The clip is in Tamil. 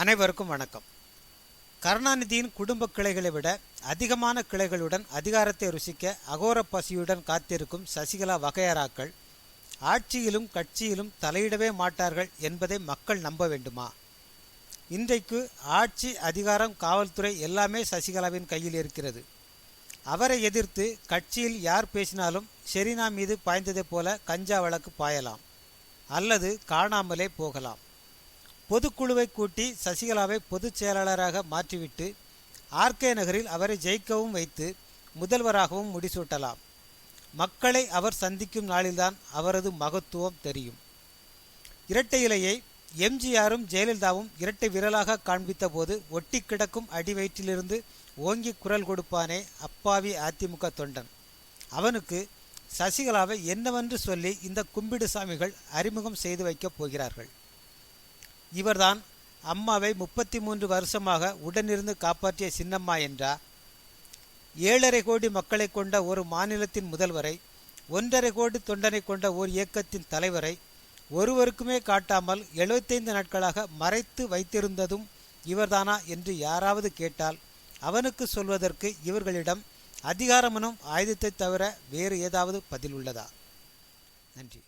அனைவருக்கும் வணக்கம். கருணாநிதியின் குடும்ப கிளைகளை விட அதிகமான கிளைகளுடன் அதிகாரத்தை ருசிக்க அகோர பசியுடன் காத்திருக்கும் சசிகலா வகையறாக்கள் ஆட்சியிலும் கட்சியிலும் தலையிடவே மாட்டார்கள் என்பதை மக்கள் நம்ப வேண்டுமா? இன்றைக்கு ஆட்சி அதிகாரம் காவல்துறை எல்லாமே சசிகலாவின் கையில் இருக்கிறது. அவரை எதிர்த்து கட்சியில் யார் பேசினாலும் ஷெரீனா மீது பாய்ந்ததைப் போல கஞ்சா வழக்கு பாயலாம். அல்லது காணாமலே போகலாம். பொதுக்குழுவை கூட்டி சசிகலாவை பொதுச் செயலாளராக மாற்றிவிட்டு ஆர்கே நகரில் அவரை ஜெயிக்கவும் வைத்து முதல்வராகவும் முடிசூட்டலாம். மக்களை அவர் சந்திக்கும் நாளில்தான் அவரது மகத்துவம் தெரியும். இரட்டை இலையை எம்ஜிஆரும் ஜெயலலிதாவும் இரட்டை விரலாக காண்பித்த போது ஒட்டி கிடக்கும் அடி வயிற்றிலிருந்து ஓங்கி குரல் கொடுப்பானே அப்பாவி அதிமுக தொண்டன். அவனுக்கு சசிகலாவை என்னவென்று சொல்லி இந்த கும்பிடு சாமிகள் அறிமுகம் செய்து வைக்கப் போகிறார்கள். இவர்தான் அம்மாவை முப்பத்தி மூன்று வருஷமாக உடனிருந்து காப்பாற்றிய சின்னம்மா என்றா ஏழரை கோடி மக்களை கொண்ட ஒரு மாநிலத்தின் முதல்வரை ஒன்றரை கோடி தொண்டனை கொண்ட ஒரு இயக்கத்தின் தலைவரை ஒருவருக்குமே காட்டாமல் எழுபத்தைந்து நாட்களாக மறைத்து வைத்திருந்ததும் இவர்தானா என்று யாராவது கேட்டால் அவனுக்கு சொல்வதற்கு இவர்களிடம் அதிகாரமனும் ஆயுதத்தை தவிர வேறு ஏதாவது பதில் உள்ளதா? நன்றி.